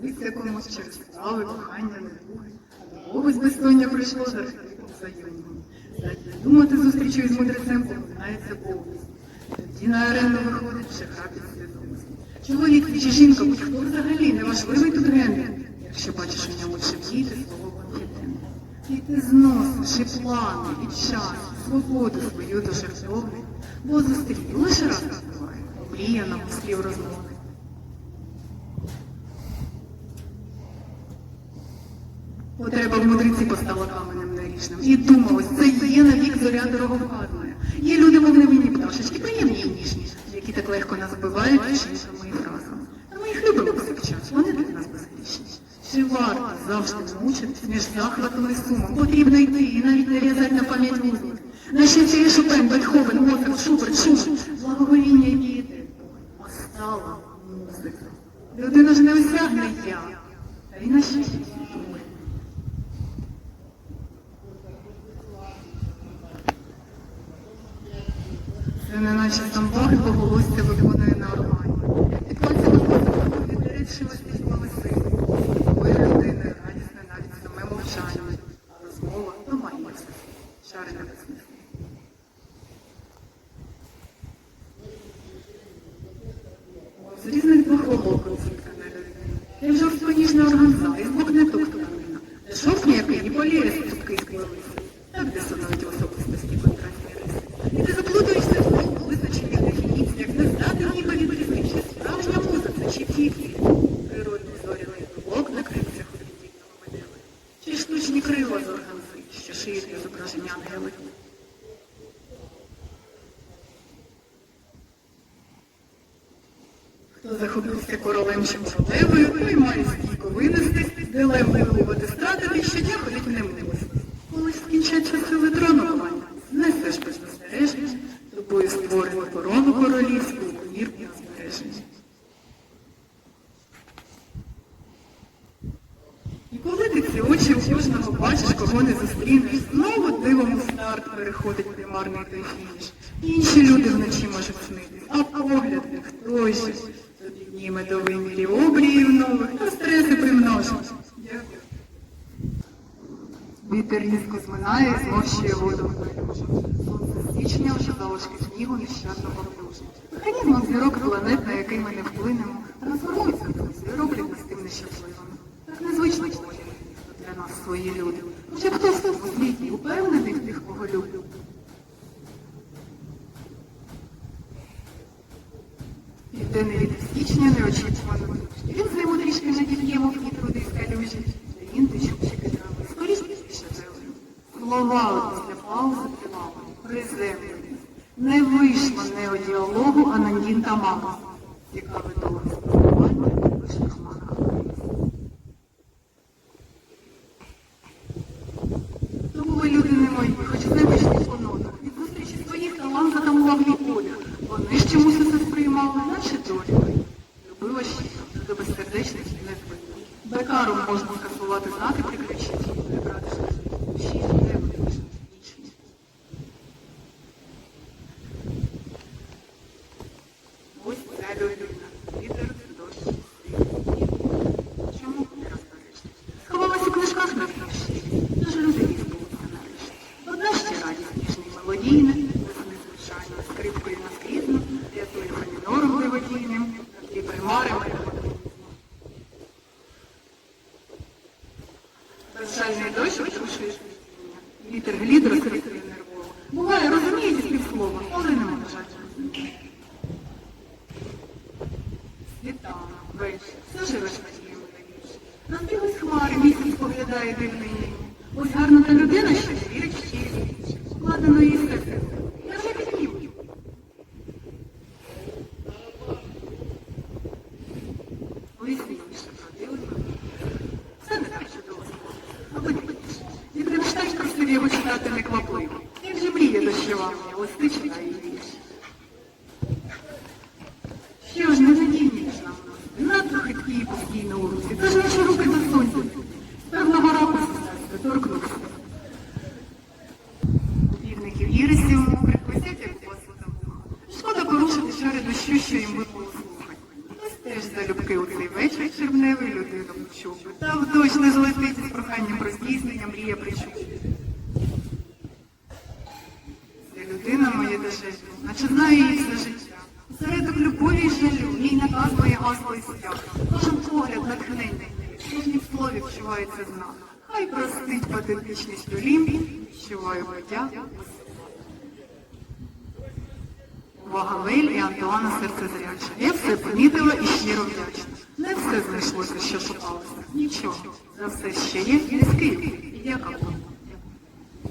Сниться комусь через справи, кохання, недуги. Когось безсоння прийшло з архетипом знайомого. Здатні думати зустрічу із мудрецем поминається повністю. Тоді на арену виходить вже хапіт свідомості. Чоловік чи жінка, будь-хто взагалі, неважливий тут гендер, якщо бачиш у ньому чи діти свого конфідента. І ти зносиш і плани, і час, і свободу свою до жертовних, бо зустріти лише раз буває, мріяна слів розмови. Потреба в мудриці постала каменем наріжним. І думалось, це є навік зоря дороговкадною. Є люди, мов невинні пташечки, приємні і ніжні, які так легко нас вбивають і фразами. А ми їх любимо повсякчас, вони для нас безгрішні. Чи варто завжди мучитись між захватом і сумом? Потрібно йти і навіть не в'язати на пам'ять вузлик. На щастя є Шопен, Бетховен, Моцарт, Шуберт, Шуман, благоговіння і діти. А стала музика. Людина ж не осягне я, а й на щастя думає. Це не наче тамбаги поголосся виконує на органі. Від пальця до пальця від дерев шелестить колеси. Такої людини радісне навіть саме мовчання, а розмова то мається. Шари не безсмислі. З різних двох оболків зіткана людина. Як жорстко ніжна органза, і збок не тук тканина. Де шов м'який і поліє струбки склалися. Так дисонують в особистості контрастні риси. І ти заплутуєшся в тому визначеннях дефініціях, не знати ніби відрізнити, чи справжня музика, чи тільки природний зоряний блок на крильцях однодітного медели. Чи штучні крила з органзи, що шиють для зображення ангелів. Хто захопився королем чи королевою, той має стійко винести, дилем виловити стратити, щодня ходить в немилості. Коли скінчаться ці очі у кожного бачиш, кого не зустрінеш, знову дивом у старт переходить примарний той фініш. Інші люди вночі можуть снитись, а погляд той же. Тобі дніме до вимірі обріїв нових, та стреси примножить. Дякую. Вітер різко зминає і зморщує воду. Сонце січня вже залишки снігу нещадно поплюже. Механізмом зірок планет, на який ми не вплинемо, трансформуються роблять нас тим нещасливими. Так незвично нас свої люди. Вже хтось у світі упевнений в тих, кого люблю. Південний вітер січня неочікувано. Він займу трішки на дів'є, мов ті труди з калюжі. Він течучки трави. Скоріш піше землю. Слова після паузи тривали. Приземлені. Не вийшло не у діалогу, а на дін та мама. Цікаве того спілкування в щиро, і не. Бекаром можна скасувати знати, приключити, не брати душі, не вирішити вічність. Ось. Вітер, дощ, світ. Чому не розповісти? Сховалась у книжках на книжці, тож люди їх збулися нарешті. Одна ще радість, мелодійна, весни Безжальний дощ отрушує співіння. Вітер глід розкритий нервово. Буває, розумієте півслова, але не можуть. Світана, вечір, все живеш надіями найбільше. Розбіглись хмари, місяць поглядає дивний. Ось гарна та людина, що вірить в щирі вічі. Складено її серце. Я вже піднім. Ви сміливіше правдили. Це не так чудово слово. А подивіться. Вітгенштейн просив його читати неквапливо. Як же мріє дощова читає її вірші. Що ж, не носити, надто хиткі і постійно у руці. Це ж наші руки до сонця. Певного року серце торкнувся. Півників ірисів мокрих висять, як духа. Шкода порушити шари дощу, що їм випало залюбки у цей вечір червневий людину чув би. Та точно злетить з проханням про здійснення, мрія причув. Ця людина моє дежавю, наче знаю її все життя. Середок любові й жалю, їй наказує гасло і стяг. Кожен погляд натхнений, в слові вчувається знак. Хай простить патетичність олім, відчуваю подяку. Вагавель і Антуана серцезряча. Я все помітила і щиро вдячна. Не все знайшлося, що шукалося. Нічого. За все ще є міський. І дяка Богу.